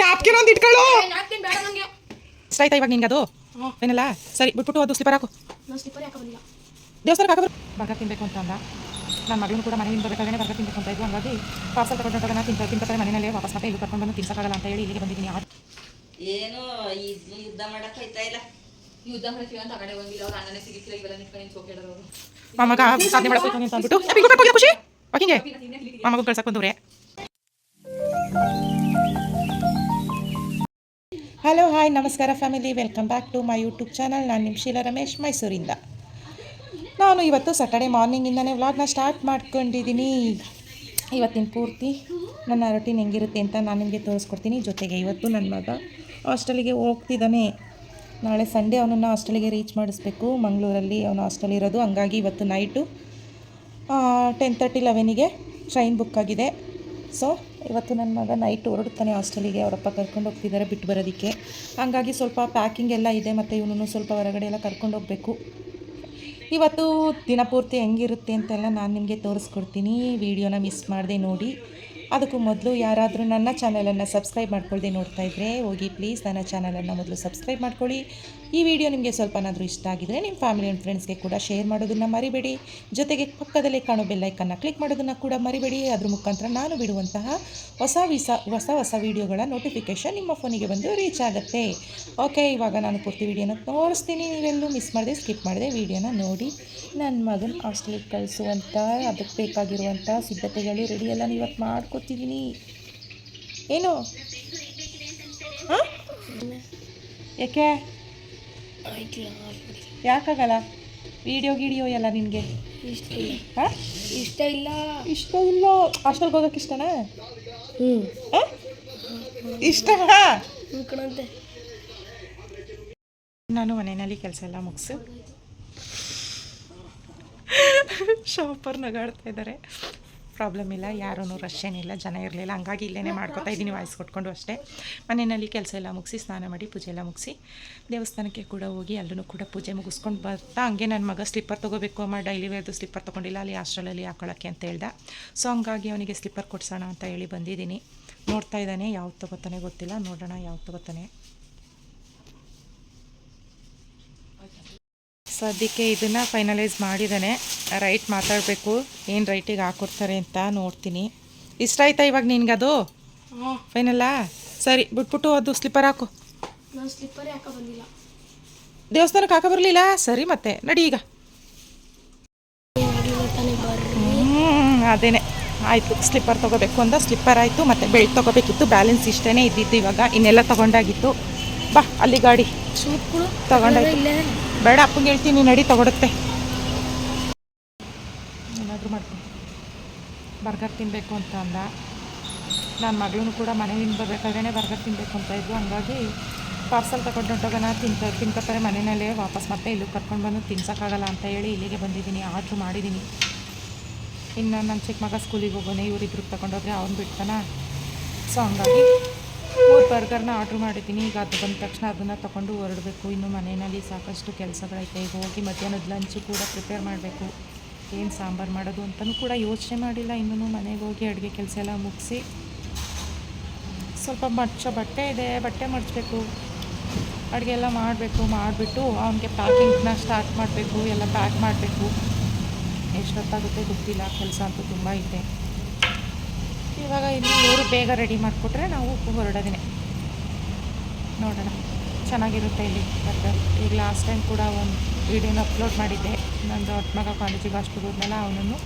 Napkin ಒಂದು ಇಟ್ಕೊಳ್ಳು. ಇಷ್ಟ ಆಯ್ತಾ ಇವಾಗ ನಿನ್ಗೆ ಅದು ಏನಲ್ಲ? ಸರಿ ಬಿಟ್ಬಿಟ್ಟು ಅದು ಸ್ಲಿಪ್ಪರ್ ಹಾಕು. ದೇವಸ್ಥಾನಕ್ಕೆ ಹಾಕಿದ್ರು ಬರ್ಗರ್ ತಿನ್ಬೇಕು ಅಂತ ಅಂದ. ನನ್ನ ಮಗಳೂ ಕೂಡ ಮನೆಯಿಂದ ಬರಬೇಕಾದ್ರೆ ಬರ್ಗರ್ ತಿನ್ಬೇಕು ಅಂತ ಇದ್ದು ಹಂಗಾಗಿ ಪಾರ್ಸಲ್ ತಗೊಂಡು ನಾನು ತಿಂತ ತಿಂತಾರೆ ಮನೆಯಲ್ಲೇ ವಾಪಸ್ ಮತ್ತೆ ಇಲ್ಲಿ ಕರ್ಕೊಂಡು ಬಂದು ತಿನ್ಸಕ್ಕಾಗಲ್ಲ ಅಂತ ಹೇಳಿ ಇಲ್ಲಿಗೆ ಬಂದಿದ್ದೀನಿ. ಏನು ಯುದ್ಧ ಮಾಡಕ್ಕೆ ಹೋಯ್ತಾ ಇಲ್ಲ. ಯುದ್ಧ ಮಾಡ್ತೀವಿ ಅಂತ ಕಡೆ ಹೋಗಿಲ್ಲ ಅವ್ರ ಅಣ್ಣನೇ ಸಿಗಿಕ್ಕಿಲ್ಲ ಇವೆಲ್ಲ ನಿಂತ್ಕೊಂಡು ಸೋಕೇಳರು ಅವರು ಆ ಮಗ ಸಾಧನೆ ಮಾಡಕ್ಕೆ ಹೋಯ್ತು ಅಂತ ಅಂದ್ಬಿಟ್ಟು ಬಿಗ್ ಹೋಗಿ ಖುಷಿ? ವಾಕಿಂಗೆ ಆ ಮಗು ಕಳ್ಸಕ್ಕೆ ಬಂದವ್ರೆ. ಹಲೋ ಹಾಯ್ ನಮಸ್ಕಾರ family welcome back to my YouTube channel ನಾನು ನಿಮ್ಮ ಶೀಲಾ ರಮೇಶ್ ಮೈಸೂರಿಂದ. ನಾನು ಇವತ್ತು ಸ್ಯಾಟರ್ಡೆ ಮಾರ್ನಿಂಗಿಂದನೇ ವ್ಲಾಗ್ನ ಸ್ಟಾರ್ಟ್ ಮಾಡ್ಕೊಂಡಿದ್ದೀನಿ ಇವತ್ತಿನ ಪೂರ್ತಿ ನನ್ನ ರೊಟೀನ್ ಹೆಂಗಿರುತ್ತೆ ಅಂತ ನಾನು ನಿಮಗೆ ತೋರಿಸ್ಕೊಡ್ತೀನಿ. ಜೊತೆಗೆ ಇವತ್ತು ನನ್ನ ಮಗ ಹಾಸ್ಟೆಲಿಗೆ ಹೋಗ್ತಿದ್ದಾನೆ. ನಾಳೆ ಸಂಡೇ ಅವನನ್ನು ಹಾಸ್ಟೆಲಿಗೆ ರೀಚ್ ಮಾಡಿಸ್ಬೇಕು. ಮಂಗಳೂರಲ್ಲಿ ಅವನು ಹಾಸ್ಟೆಲ್ ಇರೋದು. ಹಂಗಾಗಿ ಇವತ್ತು ನೈಟು ಟೆನ್ ತರ್ಟಿ ಲೆವೆನಿಗೆ ಟ್ರೈನ್ ಬುಕ್ ಆಗಿದೆ. ಸೊ ಇವತ್ತು ನನ್ನ ಮಗ ನೈಟ್ ಹೊರಡ್ತಾನೆ ಹಾಸ್ಟೆಲಿಗೆ. ಅವರಪ್ಪ ಕರ್ಕೊಂಡು ಹೋಗ್ತಿದ್ದಾರೆ ಬಿಟ್ಟು ಬರೋದಕ್ಕೆ. ಹಂಗಾಗಿ ಸ್ವಲ್ಪ ಪ್ಯಾಕಿಂಗ್ ಎಲ್ಲ ಇದೆ ಮತ್ತು ಇವನನ್ನು ಸ್ವಲ್ಪ ಹೊರಗಡೆ ಎಲ್ಲ ಕರ್ಕೊಂಡು ಹೋಗಬೇಕು. ಇವತ್ತು ದಿನಪೂರ್ತಿ ಹೆಂಗಿರುತ್ತೆ ಅಂತೆಲ್ಲ ನಾನು ನಿಮಗೆ ತೋರಿಸ್ಕೊಡ್ತೀನಿ. ವಿಡಿಯೋನ ಮಿಸ್ ಮಾಡದೆ ನೋಡಿ. ಅದಕ್ಕೂ ಮೊದಲು ಯಾರಾದರೂ ನನ್ನ ಚಾನಲನ್ನು ಸಬ್ಸ್ಕ್ರೈಬ್ ಮಾಡ್ಕೊಳ್ದೆ ನೋಡ್ತಾ ಇದ್ದರೆ ಹೋಗಿ ಪ್ಲೀಸ್ ನನ್ನ ಚಾನಲನ್ನು ಮೊದಲು ಸಬ್ಸ್ಕ್ರೈಬ್ ಮಾಡ್ಕೊಳ್ಳಿ. ಈ ವಿಡಿಯೋ ನಿಮಗೆ ಸ್ವಲ್ಪನಾದರೂ ಇಷ್ಟ ಆಗಿದರೆ ನಿಮ್ಮ ಫ್ಯಾಮಿಲಿ ಆ್ಯಂಡ್ ಫ್ರೆಂಡ್ಸ್ಗೆ ಕೂಡ ಶೇರ್ ಮಾಡೋದನ್ನು ಮರಿಬೇಡಿ. ಜೊತೆಗೆ ಪಕ್ಕದಲ್ಲೇ ಕಾಣೋ ಬೆಲ್ಲೈಕನ್ನು ಕ್ಲಿಕ್ ಮಾಡೋದನ್ನು ಕೂಡ ಮರಿಬೇಡಿ. ಅದ್ರ ಮುಖಾಂತರ ನಾನು ಬಿಡುವಂತಹ ಹೊಸ ವಿಸ, ಹೊಸ ಹೊಸ ವೀಡಿಯೋಗಳ ನೋಟಿಫಿಕೇಷನ್ ನಿಮ್ಮ ಫೋನಿಗೆ ಬಂದು ರೀಚ್ ಆಗುತ್ತೆ. ಓಕೆ ಇವಾಗ ನಾನು ಪೂರ್ತಿ ವಿಡಿಯೋನ ತೋರಿಸ್ತೀನಿ. ನೀವೆಲ್ಲೂ ಮಿಸ್ ಮಾಡಿದೆ ಸ್ಕಿಪ್ ಮಾಡಿದೆ ವಿಡಿಯೋನ ನೋಡಿ. ನನ್ನ ಮಗನ ಹಾಸ್ಟೆಲಿಗೆ ಕಳಿಸುವಂಥ ಅದಕ್ಕೆ ಬೇಕಾಗಿರುವಂಥ ಸಿದ್ಧತೆಗಳು ರೆಡಿ ಎಲ್ಲ ಇವತ್ತು ಮಾಡ್ಕೊತಿದ್ದೀನಿ ಏನು? ಹಾಂ? ಯಾಕೆ? ಯಾಕಾಗಲ್ಲ? ವಿಡಿಯೋ ಗಿಡಿಯೋ ಎಲ್ಲ ನಿನಗೆ? ಇಷ್ಟ ಹಾಂ? ಇಷ್ಟ ಇಲ್ಲ. ಇಷ್ಟ ಇಲ್ಲ ಹಾಸ್ಟೆಲ್ಗೆ ಹೋಗೋಕೆ ಇಷ್ಟನಾ? ಹ್ಞೂ? ಇಷ್ಟ ನಾನು ಮನೆಯಲ್ಲಿ ಕೆಲಸ ಎಲ್ಲ ಮುಗಿಸು. ಶಾಪರ್ ನಗಾಡ್ತಾ ಇದ್ದಾರೆ. ಪ್ರಾಬ್ಲಮ್ ಇಲ್ಲ ಯಾರೂ ರಶ್ ಏನಿಲ್ಲ, ಜನ ಇರಲಿಲ್ಲ. ಹಂಗಾಗಿ ಇಲ್ಲೇ ಮಾಡ್ಕೊತಾ ಇದ್ದೀನಿ ವಾಯ್ಸ್ ಕೊಟ್ಕೊಂಡು ಅಷ್ಟೇ. ಮನೆಯಲ್ಲಿ ಕೆಲಸ ಎಲ್ಲ ಮುಗಿಸಿ, ಸ್ನಾನ ಮಾಡಿ, ಪೂಜೆ ಎಲ್ಲ ಮುಗಿಸಿ, ದೇವಸ್ಥಾನಕ್ಕೆ ಕೂಡ ಹೋಗಿ ಅಲ್ಲೂ ಕೂಡ ಪೂಜೆ ಮುಗಿಸ್ಕೊಂಡು ಬರ್ತಾ, ಹಂಗೆ ನನ್ನ ಮಗ ಸ್ಲಿಪ್ಪರ್ ತೊಗೋಬೇಕು ಅಮ್ಮ ಡೈಲಿ ವೇರ್ದು ಸ್ಲಿಪ್ಪರ್ ತೊಗೊಂಡಿಲ್ಲ, ಅಲ್ಲಿ ಹಾಸ್ಟೆಲಲ್ಲಿ ಹಾಕೊಳ್ಳೋಕ್ಕೆ ಅಂತ ಹೇಳ್ದ. ಸೊ ಹಂಗಾಗಿ ಅವನಿಗೆ ಸ್ಲಿಪ್ಪರ್ ಕೊಡ್ಸೋಣ ಅಂತ ಹೇಳಿ ಬಂದಿದ್ದೀನಿ. ನೋಡ್ತಾ ಇದ್ದಾನೆ, ಯಾವ್ದು ತೊಗೋತಾನೆ ಗೊತ್ತಿಲ್ಲ, ನೋಡೋಣ ಯಾವ್ದು ತೊಗೋತಾನೆ. ಸದ್ಯಕ್ಕೆ ಇದನ್ನು ಫೈನಲೈಸ್ ಮಾಡಿದ್ದಾನೆ. ರೈಟ್ ಮಾತಾಡಬೇಕು ಏನು ರೈಟಿಗೆ ಹಾಕೊಡ್ತಾರೆ ಅಂತ ನೋಡ್ತೀನಿ. ಇಷ್ಟ ಆಯ್ತಾ ಇವಾಗ ನಿನ್ಗೆ ಅದು? ಹಾಂ. ಫೈನಲ್ಲಾ ಸರಿ ಬಿಟ್ಬಿಟ್ಟು ಅದು ಸ್ಲಿಪ್ಪರ್ ಹಾಕು. ಸ್ಲಿಪ್ಪರ್ ಹಾಕ ಬಂದಿಲ್ಲ. ದೇವಸ್ಥಾನಕ್ಕೆ ಹಾಕೋ ಬರಲಿಲ್ಲ? ಸರಿ ಮತ್ತೆ ನಡಿ ಈಗ. ಅದೇನೆ. ಆಯಿತು ಸ್ಲಿಪ್ಪರ್ ತೊಗೋಬೇಕು ಅಂತ ಸ್ಲಿಪ್ಪರ್ ಆಯಿತು ಮತ್ತು ಬೆಲ್ಟ್ ತೊಗೋಬೇಕಿತ್ತು. ಬ್ಯಾಲೆನ್ಸ್ ಇಷ್ಟೇ ಇದ್ದಿದ್ದು ಇವಾಗ ಇನ್ನೆಲ್ಲ ತೊಗೊಂಡಾಗಿತ್ತು. ಬಾ ಅಲ್ಲಿ ಗಾಡಿ. ತಗೊಂಡಾಗಿ ಬೇಡ, ಅಪ್ಪಂಗೆ ಹೇಳ್ತೀನಿ ನಡಿ, ತಗೊಡುತ್ತೆ. ಏನಾದರೂ ಮಾಡ್ತೀನಿ ಬರ್ಗರ್ ತಿನ್ನಬೇಕು ಅಂತ ಅಂದ. ನನ್ನ ಮಗಳೂ ಕೂಡ ಮನೆಯಿಂದ ಬರಬೇಕಾದ್ರೆ ಬರ್ಗರ್ ತಿನ್ನಬೇಕು ಅಂತ ಇದ್ದು ಹಂಗಾಗಿ ಪಾರ್ಸಲ್ ತಗೊಂಡು ಹೊಂಟೋಗೋಣ, ತಿಂತ, ತಿನ್ಕೋತಾರೆ ಮನೆಯಲ್ಲೇ. ವಾಪಸ್ ಮತ್ತೆ ಇಲ್ಲಿಗೆ ಕರ್ಕೊಂಡು ಬಂದು ತಿನ್ಸೋಕ್ಕಾಗಲ್ಲ ಅಂತ ಹೇಳಿ ಇಲ್ಲಿಗೆ ಬಂದಿದ್ದೀನಿ. ಆರ್ಡ್ರ್ ಮಾಡಿದ್ದೀನಿ. ಇನ್ನು ನನ್ನ ಚಿಕ್ಕ ಮಗ ಸ್ಕೂಲಿಗೆ ಹೋಗೋಣ ಇವರಿಬ್ರಿಗೆ ತಗೊಂಡೋದ್ರೆ ಅವ್ನು ಬಿಡ್ತಾನ. ಸೊ ಹಂಗಾಗಿ ಮೂರು ಬರ್ಗರ್ನ ಆರ್ಡ್ರ್ ಮಾಡಿದ್ದೀನಿ. ಈಗ ಅದು ಬಂದ ತಕ್ಷಣ ಅದನ್ನು ತಗೊಂಡು ಹೊರಡಬೇಕು. ಇನ್ನು ಮನೆಯಲ್ಲಿ ಸಾಕಷ್ಟು ಕೆಲಸಗಳೈತೆ. ಈಗ ಹೋಗಿ ಮಧ್ಯಾಹ್ನದ ಲಂಚು ಕೂಡ ಪ್ರಿಪೇರ್ ಮಾಡಬೇಕು. ಏನು ಸಾಂಬಾರು ಮಾಡೋದು ಅಂತಲೂ ಕೂಡ ಯೋಚನೆ ಮಾಡಿಲ್ಲ. ಇನ್ನೂ ಮನೆಗೆ ಹೋಗಿ ಅಡುಗೆ ಕೆಲಸ ಎಲ್ಲ ಮುಗಿಸಿ ಸ್ವಲ್ಪ ಮಡ್ಚೋ ಬಟ್ಟೆ ಇದೆ. ಬಟ್ಟೆ ಮಡಚಬೇಕು ಅಡುಗೆ ಎಲ್ಲ ಮಾಡಬೇಕು. ಮಾಡಿಬಿಟ್ಟು ಅವನಿಗೆ ಪ್ಯಾಕಿಂಗ್ನ ಸ್ಟಾರ್ಟ್ ಮಾಡಬೇಕು. ಎಲ್ಲ ಪ್ಯಾಕ್ ಮಾಡಬೇಕು. ಎಷ್ಟೊತ್ತಾಗುತ್ತೆ ಗೊತ್ತಿಲ್ಲ. ಕೆಲಸ ಅಂತೂ ತುಂಬ ಇದೆ ಇವಾಗ ಇಲ್ಲಿ ಇವರು ಬೇಗ ರೆಡಿ ಮಾಡಿಕೊಟ್ರೆ ನಾವು ಹೊರಡೋದೇನೆ. ನೋಡೋಣ. ಚೆನ್ನಾಗಿರುತ್ತೆ ಇಲ್ಲಿ. ಬರ್ಗರ್ ಈಗ ಲಾಸ್ಟ್ ಟೈಮ್ ಕೂಡ ಒಂದು ವಿಡಿಯೋನ ಅಪ್ಲೋಡ್ ಮಾಡಿದ್ದೆ. ನನ್ನ ದೊಡ್ಡ ಮಗ ಕಾಲೇಜಿಗೆ ಅಷ್ಟು ಹೋದ್ಮೇಲೆ ಅವನನ್ನು.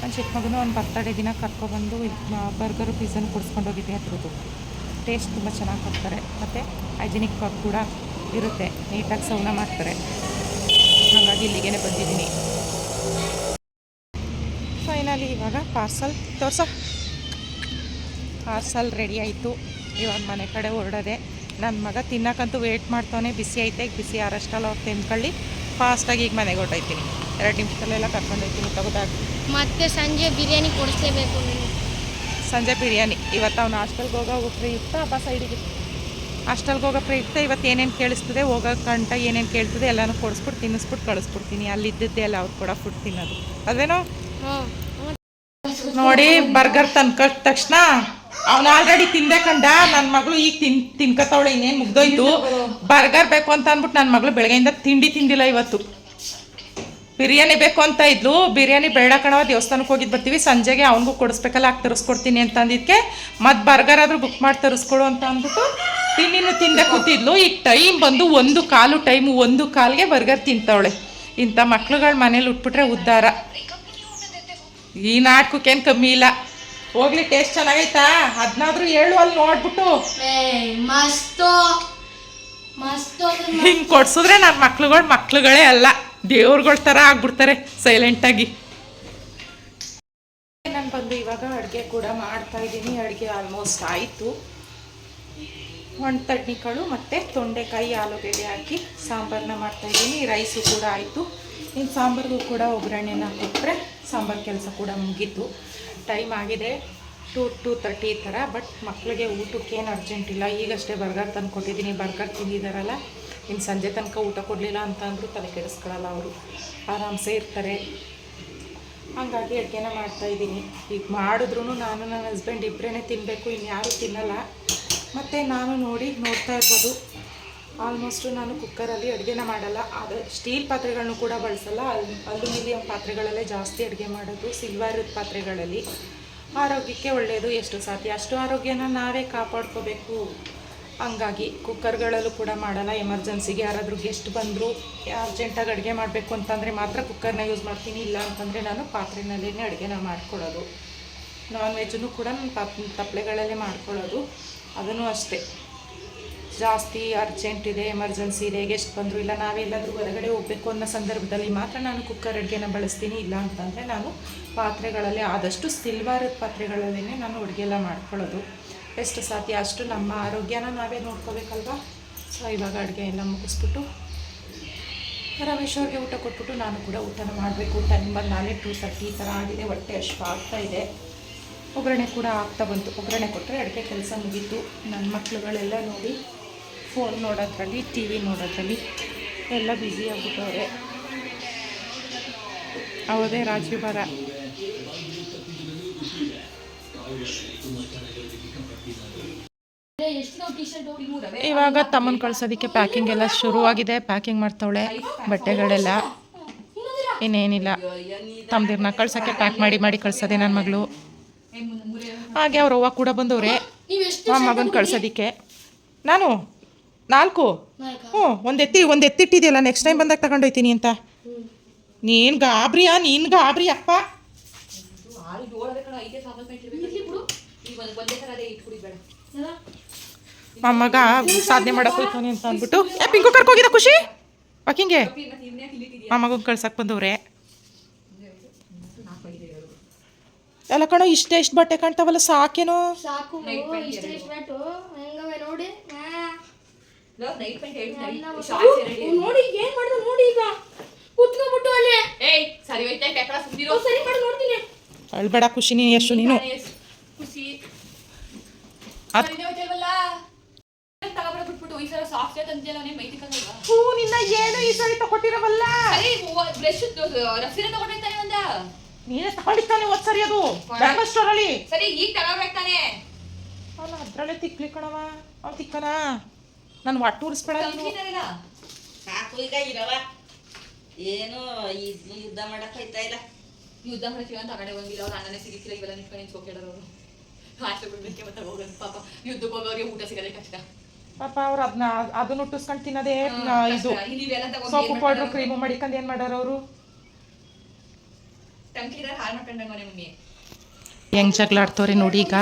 ನನ್ನ ಚಿಕ್ಕ ಮಗನೂ ಅವ್ನು ಬರ್ತಡೇ ದಿನ ಕರ್ಕೊಬಂದು ಬರ್ಗರು ಪಿಝನ್ನು ಕೊಡಿಸ್ಕೊಂಡು ಹೋಗಿದ್ದೆ ಅದ್ರದ್ದು ಟೇಸ್ಟ್ ತುಂಬ ಚೆನ್ನಾಗಿ ಕೊಡ್ತಾರೆ. ಮತ್ತು ಹೈಜಿನಿಕ್ ಕೂಡ ಇರುತ್ತೆ. ನೀಟಾಗಿ ಸೌನ ಮಾಡ್ತಾರೆ. ಹಾಗಾಗಿ ಇಲ್ಲಿಗೆ ಬಂದಿದ್ದೀನಿ. ಫೈನಲಿ ಇವಾಗ ಪಾರ್ಸಲ್ ತೋರ್ಸ. ಪಾರ್ಸಲ್ ರೆಡಿ ಆಯಿತು. ಇವಾಗ ಮನೆ ಕಡೆ ಹೊರಡೋದೆ. ನನ್ನ ಮಗ ತಿನ್ನಕ್ಕಂತೂ ವೇಟ್ ಮಾಡ್ತಾನೆ ಬಿಸಿ ಐತೆ. ಈಗ ಬಿಸಿ ಆರಷ್ಟಲ್ಲ ಅವ್ರು ತಿನ್ಕೊಳ್ಳಿ. ಫಾಸ್ಟಾಗಿ ಈಗ ಮನೆಗೆ ಹೊರಟೋಯ್ತೀನಿ. ಎರಡು ನಿಮಿಷದಲ್ಲೆಲ್ಲ ಕರ್ಕೊಂಡು ಹೋಗ್ತೀನಿ ತಗೋದಾಗ. ಮತ್ತೆ ಸಂಜೆ ಬಿರಿಯಾನಿ ಕೊಡಿಸ್ಲೇಬೇಕು ಸಂಜೆ ಬಿರಿಯಾನಿ. ಇವತ್ತು ಅವ್ನು ಹಾಸ್ಟೆಲ್ಗೆ ಹೋಗೋ ಪ್ರಯುಕ್ತ ಅಪ್ಪ ಹಬ್ಬ ಸೈಡಿಗೆ ಹಾಸ್ಟೆಲ್ಗೆ ಹೋಗೋ ಪ್ರಯುಕ್ತ ಇವತ್ತು ಏನೇನು ಕೇಳಿಸ್ತದೆ ಹೋಗೋ ಕಂಟ ಏನೇನು ಕೇಳ್ತದೆ ಎಲ್ಲನೂ ಕೊಡಿಸ್ಬಿಟ್ಟು ತಿನ್ನಿಸ್ಬಿಟ್ಟು ಕಳಿಸ್ಬಿಡ್ತೀನಿ. ಅಲ್ಲಿದ್ದದ್ದೇ ಎಲ್ಲ ಅವ್ರು ಕೂಡ ಫುಡ್ ತಿನ್ನೋದು. ಅದೇನೋ? ನೋಡಿ ಬರ್ಗರ್ ತಂದ್ಕೊಟ್ಟ ತಕ್ಷಣ ಅವ್ನು ಆಲ್ರೆಡಿ ತಿಂದೆ ಕಂಡ ನನ್ನ ಮಗಳು ಈಗ ತಿನ್ ತಿನ್ಕತಾವಳೆ ಇನ್ನೇನು ಮುಗ್ದೋಯ್ತು. ಬರ್ಗರ್ ಬೇಕು ಅಂತ ಅಂದ್ಬಿಟ್ಟು ನನ್ನ ಮಗಳು ಬೆಳಗ್ಗೆಯಿಂದ ತಿಂಡಿ ತಿಂದಿಲ್ಲ ಇವತ್ತು. ಬಿರಿಯಾನಿ ಬೇಕು ಅಂತ ಇದ್ಲು. ಬಿರಿಯಾನಿ ಬೇಡ ಕಣವ ದೇವಸ್ಥಾನಕ್ಕೆ ಹೋಗಿದ್ದು ಬರ್ತೀವಿ. ಸಂಜೆಗೆ ಅವನಿಗೂ ಕೊಡಿಸ್ಬೇಕಲ್ಲ ಹಾಕಿ ತರಿಸ್ಕೊಡ್ತೀನಿ ಅಂತ ಅಂದಿದ್ದಕ್ಕೆ ಮತ್ತು ಬರ್ಗರ್ ಆದರೂ ಬುಕ್ ಮಾಡಿ ತರಿಸ್ಕೊಡು ಅಂತ ಅಂದ್ಬಿಟ್ಟು ತಿನ್ನಿನ್ನು ತಿಂದೆ ಕೂತಿದ್ಲು. ಈಗ ಟೈಮ್ ಬಂದು ಒಂದು ಕಾಲು ಟೈಮು, ಒಂದು ಕಾಲ್ಗೆ ಬರ್ಗರ್ ತಿಂತವಳೆ. ಇಂಥ ಮಕ್ಳುಗಳು ಮನೇಲಿ ಉಟ್ಬಿಟ್ರೆ ಉದ್ಧಾರ ಈ ನಾಟಕಕ್ಕೇನು ಕಮ್ಮಿ ಇಲ್ಲ. ಹೋಗ್ಲಿ ಟೇಸ್ಟ್ ಚೆನ್ನಾಗೈತಾ? ಅದನ್ನಾದ್ರೂ ಹೇಳು ಅಲ್ಲಿ ನೋಡ್ಬಿಟ್ಟು. ಮಸ್ತು. ಮಸ್ತು ಹಿಂಗೆ ಕೊಡ್ಸಿದ್ರೆ ನನ್ನ ಮಕ್ಳುಗಳು ಮಕ್ಳುಗಳೇ ಅಲ್ಲ. ದೇವ್ರುಗಳ ಥರ ಆಗ್ಬಿಡ್ತಾರೆ ಸೈಲೆಂಟಾಗಿ ನಾನು ಬಂದು ಇವಾಗ ಅಡುಗೆ ಕೂಡ ಮಾಡ್ತಾ ಇದ್ದೀನಿ. ಅಡುಗೆ ಆಲ್ಮೋಸ್ಟ್ ಆಯಿತು. ಒಣ ತಡ್ಡಿಕಳು ಮತ್ತು ತೊಂಡೆಕಾಯಿ ಆಲೂಗೆಡ್ಡೆ ಹಾಕಿ ಸಾಂಬಾರನ್ನ ಮಾಡ್ತಾಯಿದ್ದೀನಿ ರೈಸು ಕೂಡ ಆಯಿತು. ಇನ್ನು ಸಾಂಬಾರಿಗೂ ಕೂಡ ಒಗ್ಗರಣೆನ ಕೊಟ್ಟರೆ ಸಾಂಬಾರು ಕೆಲಸ ಕೂಡ ಮುಗೀತು. ಟೈಮ್ ಆಗಿದೆ ಟು ಟು ತರ್ಟಿ ಥರ ಬಟ್ ಮಕ್ಕಳಿಗೆ ಊಟಕ್ಕೆ ಏನು ಅರ್ಜೆಂಟ್ ಇಲ್ಲ. ಈಗಷ್ಟೇ ಬರ್ಗರ್ ತಂದು ಕೊಟ್ಟಿದ್ದೀನಿ. ಬರ್ಗರ್ ತಿಂದಿದ್ದಾರಲ್ಲ, ಇನ್ನು ಸಂಜೆ ತನಕ ಊಟ ಕೊಡಲಿಲ್ಲ ಅಂತ ಅಂದರೂ ತಲೆ ಕೆಡಿಸ್ಕೊಳ್ಳಲ್ಲ ಅವರು. ಆರಾಮ್ಸೆ ಇರ್ತಾರೆ. ಹಾಗಾಗಿ ಅಡುಗೆನ ಮಾಡ್ತಾಯಿದ್ದೀನಿ ಈಗ ಮಾಡಿದ್ರೂ ನಾನು ನನ್ನ ಹಸ್ಬೆಂಡ್ ಇಬ್ಬರೇ ತಿನ್ನಬೇಕು ಇನ್ಯಾರೂ ತಿನ್ನಲ್ಲ. ಮತ್ತು ನಾನು ನೋಡಿ ನೋಡ್ತಾ ಇರ್ಬೋದು. ಆಲ್ಮೋಸ್ಟು ನಾನು ಕುಕ್ಕರಲ್ಲಿ ಅಡುಗೆನ ಮಾಡಲ್ಲ. ಅದು ಸ್ಟೀಲ್ ಪಾತ್ರೆಗಳನ್ನು ಕೂಡ ಬಳಸಲ್ಲ. ಅಲ್, ಅಲ್ಯೂಮಿನಿಯಂ ಪಾತ್ರೆಗಳಲ್ಲೇ ಜಾಸ್ತಿ ಅಡುಗೆ ಮಾಡೋದು ಸಿಲ್ವರ್ ಪಾತ್ರೆಗಳಲ್ಲಿ. ಆರೋಗ್ಯಕ್ಕೆ ಒಳ್ಳೆಯದು ಎಷ್ಟು ಸಾಧ್ಯ. ಅಷ್ಟು ಆರೋಗ್ಯನ ನಾವೇ ಕಾಪಾಡ್ಕೋಬೇಕು. ಹಂಗಾಗಿ ಕುಕ್ಕರ್ಗಳಲ್ಲೂ ಕೂಡ ಮಾಡಲ್ಲ. ಎಮರ್ಜೆನ್ಸಿಗೆ ಯಾರಾದರೂ ಗೆಸ್ಟ್ ಬಂದರೂ ಅರ್ಜೆಂಟಾಗಿ ಅಡುಗೆ ಮಾಡಬೇಕು ಅಂತಂದರೆ ಮಾತ್ರ ಕುಕ್ಕರ್ನ ಯೂಸ್ ಮಾಡ್ತೀನಿ. ಇಲ್ಲ ಅಂತಂದರೆ ನಾನು ಪಾತ್ರೆನಲ್ಲೇ ಅಡುಗೆನ ಮಾಡ್ಕೊಳ್ಳೋದು. ನಾನ್ ವೆಜ್ಜನ್ನು ಕೂಡ ನಾನು ತಪ್ಪಲೆಗಳಲ್ಲೇ ಮಾಡ್ಕೊಳ್ಳೋದು. ಅದನ್ನು ಅಷ್ಟೇ. ಜಾಸ್ತಿ ಅರ್ಜೆಂಟ್ ಇದೆ, ಎಮರ್ಜೆನ್ಸಿ ಇದೆ, ಗೆಸ್ಟ್ ಬಂದರು ಇಲ್ಲ ನಾವೆಲ್ಲಾದರೂ ಹೊರಗಡೆ ಹೋಗಬೇಕು ಅನ್ನೋ ಸಂದರ್ಭದಲ್ಲಿ ಮಾತ್ರ ನಾನು ಕುಕ್ಕರ್ ಅಡುಗೆನ ಬಳಸ್ತೀನಿ, ಇಲ್ಲ ಅಂತಂದರೆ ನಾನು ಪಾತ್ರೆಗಳಲ್ಲೇ ಆದಷ್ಟು ಸಿಲ್ವರ್ ಪಾತ್ರೆಗಳಲ್ಲೇ ನಾನು ಅಡುಗೆ ಎಲ್ಲ ಮಾಡ್ಕೊಳ್ಳೋದು. ಎಷ್ಟು ಸಾಧ್ಯ. ಅಷ್ಟು ನಮ್ಮ ಆರೋಗ್ಯನ ನಾವೇ ನೋಡ್ಕೋಬೇಕಲ್ವಾ? ಸೊ ಇವಾಗ ಅಡುಗೆ ಎಲ್ಲ ಮುಗಿಸ್ಬಿಟ್ಟು ರಮೇಶ್ ಊಟ ಕೊಟ್ಬಿಟ್ಟು ನಾನು ಕೂಡ ಊಟನ ಮಾಡಬೇಕು ಟೈಮ್ ಬಂದು ನಾನೇ ಟೂ ತರ್ಟಿ ಈ ಥರ ಆಗಿದೆ, ಹೊಟ್ಟೆ ಅಷ್ಟು ಆಗ್ತಾ ಇದೆ. ಒಗ್ಗರಣೆ ಕೂಡ ಆಗ್ತಾ ಬಂತು. ಒಗ್ಗರಣೆ ಕೊಟ್ಟರೆ ಅಡುಗೆ ಕೆಲಸ ಮುಗೀತು. ನನ್ನ ಮಕ್ಕಳುಗಳೆಲ್ಲ ನೋಡಿ ಫೋನ್ ನೋಡೋದ್ರಲ್ಲಿ ಟಿ ವಿ ನೋಡೋದ್ರಲ್ಲಿ ಎಲ್ಲ ಬ್ಯುಸಿ ಆಗ್ಬಿಟ್ಟವ್ರೆ. ಅವದೇ ಹೋಗಿ ಇವಾಗ ತಮ್ಮನ ಕಳ್ಸೋದಕ್ಕೆ ಪ್ಯಾಕಿಂಗ್ ಎಲ್ಲ ಶುರುವಾಗಿದೆ. ಪ್ಯಾಕಿಂಗ್ ಮಾಡ್ತವಳೆ ಬಟ್ಟೆಗಳೆಲ್ಲ. ಇನ್ನೇನಿಲ್ಲ. ತಮ್ಮದಿರ್ನ ಕಳ್ಸೋಕ್ಕೆ ಪ್ಯಾಕ್ ಮಾಡಿ ಮಾಡಿ ಕಳ್ಸೋದೆ ನನ್ನ ಮಗಳು. ಹಾಗೆ ಅವ್ರ ಅವ್ವ ಕೂಡ ಬಂದವ್ರೆ. ನೀವು ಎಷ್ಟು ಆ ಮಗನ ಕಳ್ಸೋದಕ್ಕೆ. ನಾನು ನಾಲ್ಕು? ಹ್ಞೂ ಒಂದು ಎತ್ತಿ ಒಂದು ಎತ್ತಿಟ್ಟಿದೆಯಲ್ಲ ನೆಕ್ಸ್ಟ್ ಟೈಮ್ ಬಂದಾಗ ತಗೊಂಡೋಯ್ತೀನಿ ಅಂತ. ನೀನು ಗಾಬ್ರಿಯಾ ನೀನು ಗಾಬ್ರಿ ಅಪ್ಪ. ಮಮ್ಮಗ ಮೊಮ್ಮಗ ಸಾಧನೆ ಮಾಡಕ್ಕೆ ಹೋಗ್ತಾನೆ ಅಂತ ಅಂದ್ಬಿಟ್ಟು ಏ ಪಿಂಕು ಕರ್ಕೋಗಿದ ಖುಷಿ? ವಾಕಿಂಗ್ಗೆ ಮೊಮ್ಮಗನ ಕಳ್ಸಕ್ಕೆ ಬಂದವ್ರೆ. ಎಲ್ಲ ಕಣೋ ಇಷ್ಟೇ ಎಷ್ಟು ಬಟ್ಟೆ ಕಾಣ್ತಾವಲ್ಲ ಸಾಕೇನೋ? ಸಾಕು ನೋಡಿ ನೈಟ್ ಪ್ಯಾಂಟ್ ಹೇಳಿ ಓ, ನೋಡಿ ಏನ್ ಮಾಡಿದ್ರು ನೋಡಿ ಈಗ. ಕುತ್ಕೊಂಡ್ಬಿಟ್ಟು ಅಲ್ಲಿ. ಏಯ್ ಸರಿ ಹೋಯ್ತಾ ಸರಿ ಮಾಡಿ ನೋಡ್ತೀನಿ. ಅಳ್ಬೇಡ ಖುಷಿ ನೀನು ಎಷ್ಟು ನೀನು. ಖುಷಿ. ಈ ಸಲ ಸಾಫ್ಟ್ ಮೈ ತಿಕ್ಕಲ್ವಾ ಹೂ ನಿನ್ನ ಏನು ಈ ಸರಿ ತಗೊಟ್ಟಿರವಲ್ಲ? ಸರಿ ಬ್ರಷ್ ರಫ್ಸಿನ ತಗೊಂಡಿರ್ತಾನೆ ಒಂದ. ನೀನೇ ಸರಿ ಅದು. ಬ್ಯಾಂಗಲ್ ಸರಿ ಈಗ ತಗೋಬೇಕು ತಾನೆ ಅದ್ರಲ್ಲೇ ತಿಕ್ಲಿ ಕಣವ ಅವ್ನು ತಿಕ್ಕನ? ನಾನು ಒಟ್ಟು ಉರಿಸ್ಬೇಡ ಸಾಕು ಈಗ ಇರವ ಏನು ಯುದ್ಧ ಮಾಡಕ್ ಹೋಯ್ತಾ ಇಲ್ಲ. ಯುದ್ಧ ಮಾಡ್ತೀವಿ ಅಂತ ಕಡೆ ಹೋಗಿಲ್ಲ ಅವ್ರು ಅಣ್ಣನೇ ಸಿಗಿತ್ತಿಲ್ಲ ಇವೆಲ್ಲ ನಿಂತ್ಕೊಂಡು ನಿಂತ್ಕೊಕೇಳೋರು ಅವರು. ಆಚೆ ಬಿಡ್ಲಿಕ್ಕೆ ಮತ್ತೆ ಹೋಗೋದು ಪಾಪ. ಯುದ್ಧ ಹೋಗೋರಿಗೆ ಊಟ ಸಿಗೋದೇ ಕಷ್ಟ. ಪಾಪ ಅವ್ರು ಅದನ್ನ ಅದನ್ನ ಹುಟ್ಟಿಸ್ಕೊಂಡು ತಿನ್ನೋದೇ. ಇದು. Soap powder? ಕ್ರೀಮು ಮಡಿಕೊಂಡು ಏನು ಮಾಡ್ಯಾರ ಅವರು? ಟಂಕಿದಾರ ಹಾಲ್ ಮಾಡ್ಕೊಂಡಂಗ ಮನೆ ಮಮ್ಮಿ. ಹೆಂಗ್ ಜಗಳ ಆಡ್ತವ್ರಿ ನೋಡಿ ಈಗ.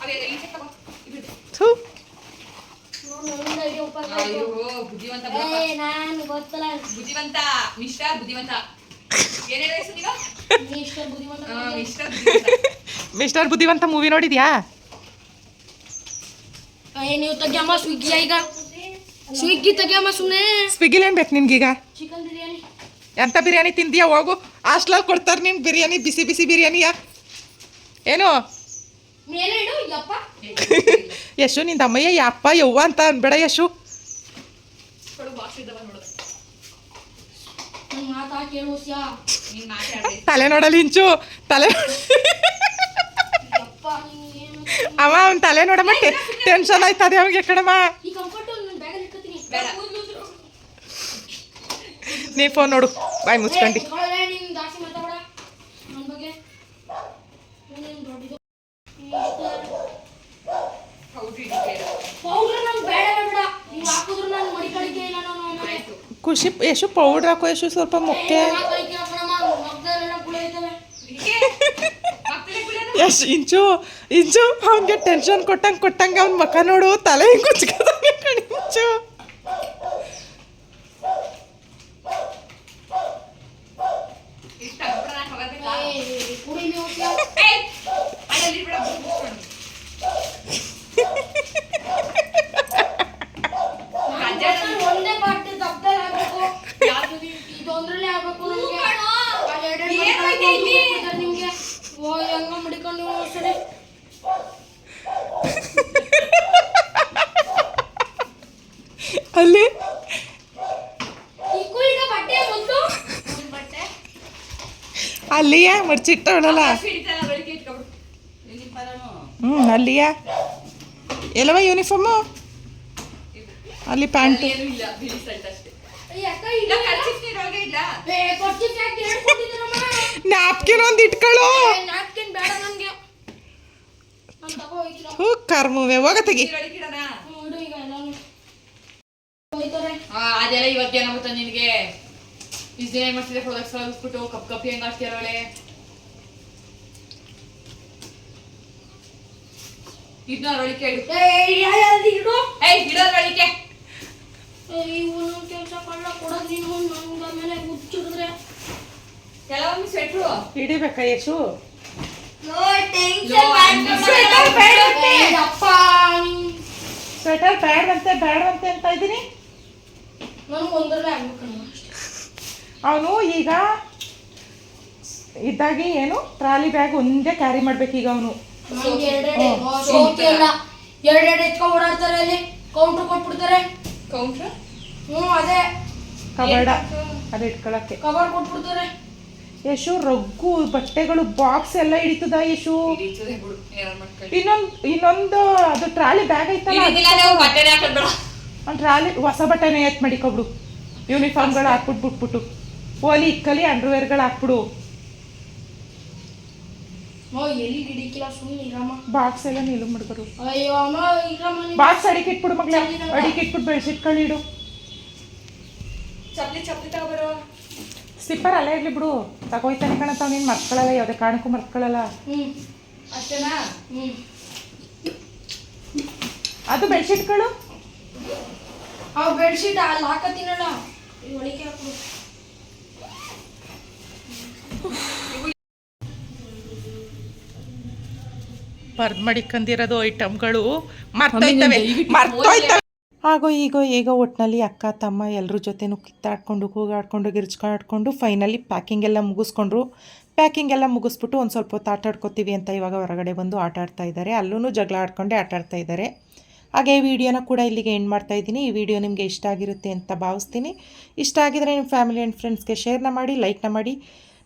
ಅವೆಲ್ಲ ಈಚೆ ತಗೋ ಇಬ್ರಿದೆ. ಥು ನೋಡು, ನನ್ನಿಂದ ಇಡೀ ಉಪವಾಸ ಅಯ್ಯೋ ಆಯ್ತು. ಬುದ್ಧಿವಂತ ಬಿಡಪ್ಪ. ಏ, ನಾನು ಗೊತ್ತಲ್ಲ ಬುದ್ಧಿವಂತ ಮಿಸ್ಟರ್ ಬುದ್ಧಿವಂತ ಏನ್ ಹೇಳ ಹೆಸರು ನೀನು ನೀ ಇಷ್ಟ ಬುದ್ಧಿವಂತ ಆ, ಬಂದೆ. ಮಿಸ್ಟರ್ ಬುದ್ಧಿವಂತ ಮಿಸ್ಟರ್ ಬುದ್ಧಿವಂತ ಮೂವಿ ನೋಡಿದ್ಯಾ ಏ, ನೀವು ತೆಗಿಯಮ್ಮ ಸ್ವಿಗ್ಗಿ ಈಗ? ಸ್ವಿಗ್ಗಿ ತೆಗಿಯಮ್ಮ ಸುಮ್ಮನೆ ಸ್ವಿಗ್ಗಿಲೇನು ಬೇಕು ನಿನ್ಗೀಗ? ಚಿಕನ್ ಬಿರಿಯಾನಿ. ಎಂಥ ಬಿರಿಯಾನಿ ತಿಂತೀಯ ಹೋಗು. ಹಾಸ್ಟ್ಲಲ್ಲಿ ಕೊಡ್ತಾರೆ ನೀನು ಬಿರಿಯಾನಿ ಬಿಸಿ ಬಿಸಿ ಬಿರಿಯಾನಿಯ? ಏನು? ಯಶು ನಿಂದ ಅಮ್ಮಯ್ಯ ಯಪ್ಪ ಯವ್ವ ಅಂತ ಅನ್ಬೇಡ ಯಶು. ಕೊಡು ಬಾಕ್ಸ್ ಇದ್ದವ ನೋಡು. ಮಾತಾ ಕೇಳುಸ್ಯಾ ನೀನ್ ಮಾತಾಡ್ದೆ ತಲೆ ನೋಡಲಿ ಇಂಚು ತಲೆ ಅವ ಅವ್ನ ತಲೆ ನೋಡಮ್ಮ ಟೆನ್ಷನ್ ಆಯ್ತದೆ ಅವ್ನಿಗೆ ಕಣಮ್ಮ. ನೀ ಫೋನ್ ನೋಡು. ಬಾಯ್ ಮುಚ್ಕೊಂಡು. ಖುಷಿ ಯಶು ಪೌಡ್ರ್ ಹಾಕೋ ಯಶು ಸ್ವಲ್ಪ ಮೊಕ್ಕೆ. ಯಶ್, ಇಂಚು ಇಂಚು, ಅವನಿಗೆ ಟೆನ್ಷನ್ ಕೊಟ್ಟಂಗೆ ಕೊಟ್ಟಂಗೆ ಅವ್ನ ಮಖ ನೋಡು, ತಲೆ ಹಿಂಗೆ ಕುಚ್ಕೋತಾನೆ ಕಣಿ ಇಂಚು. ಅಲ್ಲಿ ಇಕ್ಕು ಈಗ ಬಟ್ಟೆ ಮೊದಲು ಬಟ್ಟೆ ಅಲ್ಲಿಯೇ ಮಡ್ಚಿಟ್ಟವಳಲ್ಲ ಹಸಿ ಹಿಡಿತಾನೆ, ಬೆಳಿಗ್ಗೆ ಇಟ್ಕೊಬಿಡು. ಯೂನಿಫಾರ್ಮು ಹ್ಞೂ ಅಲ್ಲಿಯೇ ಎಲ್ಲವ ಯೂನಿಫಾರ್ಮು ಅಲ್ಲಿ ಪ್ಯಾಂಟು ಏನೂ ಇಲ್ಲ ಬಿಳಿ ಶರ್ಟ್ ಅಷ್ಟೇ ಅಕ್ಕ ಇಲ್ಲ ಇಲ್ಲ ಕರ್ಚಿಫ್ ನೀರೊಳಗೆ ಇಲ್ಲ ಏ ಕೊಡ್ತಿ ಯಾಕೆ ಹೇಳ್ಕೊಟ್ಟಿದ್ದೀರಮ್ಮ ನ್ಯಾಪ್ಕಿನ್ ಒಂದು ಇಟ್ಕೊಳ್ಳು ಹೂ ಕರ್ಮುವೆ ಹೋಗ ತೆಗಿ. ಅದೆಲ್ಲ ಇವತ್ತು ಏನಾಗುತ್ತೆ ನಿನಗೆ. ಇಷ್ಟು ದಿನ ಏನ್ ಮಾಡ್ತಿದ್ದೆ? ಪ್ರೊಡಕ್ಟ್ಸ್ ಬಿಟ್ಟು ಕಪ್ ಕಪ್ಪಿ ಹೆಂಗ್ ಆಡ್ತಿರೋಳೆ ಇದನ್ನ ಅರಳಿಕೆ ಇಡು ಏ ಇಡು. ಏ ಇವನು ಕೆಲಸ ಕಳ್ಳ ಕೊಡೋದು ನೀನು ನಂಗೆ ಆಮೇಲೆ ಹುಚ್ಚಿಡಿದ್ರೆ ಕೆಲವೊಮ್ಮೆ ಸೆಟ್ರು ಹಿಡಿಬೇಕಾ ಯಶು? ಅಪ್ಪ ಸ್ವೆಟರ್ ಬ್ಯಾಡವಂತೆ ಬ್ಯಾಡವಂತೆ ಅಂತ ಇದ್ದೀನಿ. ಅವನು ಈಗ ಇದ್ದಾಗಿ ಏನು? ಟ್ರಾಲಿ ಬ್ಯಾಗ್ ಒಂದೇ ಕ್ಯಾರಿ ಮಾಡ್ಬೇಕು ಈಗ ಅವನು. ಎರಡೆರಡು ಎತ್ಕೊಂಡು ಓಡಾಡ್ತಾರೆ ಅಲ್ಲಿ. ಕೌಂಟ್ರ್ ಕೊಟ್ಬಿಡ್ತಾರೆ. ಕೌಂಟ್ರ್ ಹ್ಞೂ ಅದೇ. ಕಬರ್ಡ ಅದೇ ಇಟ್ಕೊಳಕ್ಕೆ. ಕವರ್ ಕೊಟ್ಬಿಡ್ತಾರೆ. ಯಶು ರಗ್ಗು ಬಟ್ಟೆಗಳು ಬಾಕ್ಸ್ ಎಲ್ಲ ಹಿಡಿತದ ಯಶು ಇನ್ನೊಂದು ಇನ್ನೊಂದು ಅದು ಟ್ರಾಲಿ ಬ್ಯಾಗ್ ಐತಲ್ಲ ಒಂದು ಟ್ರಾಲಿ ಹೊಸ ಬಟ್ಟೆನ ಎತ್ ಮಾಡಿಕೊಬಿಡು ಯೂನಿಫಾರ್ಮ್ಗಳು ಹಾಕ್ಬಿಟ್ಟು ಬಿಟ್ಬಿಟ್ಟು. ಓಲಿ ಇಕ್ಕಲಿ ಅಂಡರ್ವೇರ್ಗಳು ಹಾಕ್ಬಿಡು. ಬಾಕ್ಸ್ ಎಲ್ಲ ನಿಲ್ಲು ಮಾಡ್ಬರು. ಬಾಕ್ಸ್ ಅಡಿಕೆ ಇಟ್ಬಿಡು ಮಗ್ಲ ಅಡಿಕೆ ಇಟ್ಬಿಟ್ಟು ಬೆಳ್ಸಿಟ್ಕೊಳ್ಳಿ ಇಡು. ಚಪ್ಲಿ ಚಪ್ಲಿ ತಗೊಬರೋ ಸ್ಲಿಪ್ಪರ್ ಅಲ್ಲೇ ಇರ್ಲಿ ಬಿಡು. ತಗೋಯ್ತಾನೆ ಕಣತ ನೀನು ಮರ್ಕೊಳ್ಳಲ್ಲ ಯಾವ್ದೇ ಕಾರಣಕ್ಕೂ ಮರ್ಕೊಳ್ಳಲ್ಲ ಅಷ್ಟೇನಾ? ಅದು ಬೆಡ್ಶೀಟ್ಗಳು ಅವ್ ಬೆಡ್ಶೀಟ್ ಅಲ್ಲಿ ಹಾಕತ್ತೀನಲ್ಲ ಈ ಹಾಕು ಬರ್ದ್ ಮಡಿಕೊಂಡಿರೋದು ಐಟಮ್ಗಳು ಮರ್ತೋಯ್ತವೆ. ಮರ್ತೋಯ್ತವೆ. ಹಾಗೋ ಈಗೋ ಹೇಗೋ ಒಟ್ಟಿನಲ್ಲಿ ಅಕ್ಕ, ತಮ್ಮ ಎಲ್ಲರ ಜೊತೆನೂ ಕಿತ್ತಾಡ್ಕೊಂಡು, ಕೂಗಾಡ್ಕೊಂಡು ಗಿರ್ಚ್ಕಾಡ್ಕೊಂಡು ಫೈನಲಿ ಪ್ಯಾಕಿಂಗ್ ಎಲ್ಲ ಮುಗಿಸ್ಕೊಂಡ್ರು. ಪ್ಯಾಕಿಂಗ್ ಎಲ್ಲ ಮುಗಿಸ್ಬಿಟ್ಟು ಒಂದು ಸ್ವಲ್ಪ ಹೊತ್ತು ಆಟ ಆಡ್ಕೊತೀವಿ ಅಂತ ಇವಾಗ ಹೊರಗಡೆ ಬಂದು ಆಟ ಆಡ್ತಾ ಇದ್ದಾರೆ. ಅಲ್ಲೂ ಜಗಳ ಆಡ್ಕೊಂಡೆ ಆಟ ಆಡ್ತಾ ಇದ್ದಾರೆ. ಹಾಗೆ ಈ ವಿಡಿಯೋನ ಕೂಡ ಇಲ್ಲಿಗೆ ಎಂಡ್ ಮಾಡ್ತಾ ಇದ್ದೀನಿ. ಈ ವಿಡಿಯೋ ನಿಮಗೆ ಇಷ್ಟ ಆಗಿರುತ್ತೆ ಅಂತ ಭಾವಿಸ್ತೀನಿ. ಇಷ್ಟ ಆಗಿದರೆ ನಿಮ್ಮ ಫ್ಯಾಮಿಲಿ ಆ್ಯಂಡ್ ಫ್ರೆಂಡ್ಸ್ಗೆ ಶೇರ್ನ ಮಾಡಿ ಲೈಕ್ನ ಮಾಡಿ.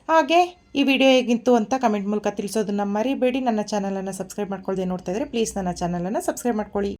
ಹಾಗೆ ಈ ವಿಡಿಯೋ ಹೇಗಿತ್ತು ಅಂತ ಕಮೆಂಟ್ ಮೂಲಕ ತಿಳಿಸೋದನ್ನ ಮರಿಬೇಡಿ. ನನ್ನ ಚಾನಲನ್ನು ಸಬ್ಸ್ಕ್ರೈಬ್ ಮಾಡ್ಕೊಳ್ಳದೆ ನೋಡ್ತಾ ಇದ್ದರೆ ಪ್ಲೀಸ್ ನನ್ನ ಚಾನಲನ್ನು ಸಬ್ಸ್ಕ್ರೈಬ್ ಮಾಡ್ಕೊಳ್ಳಿ.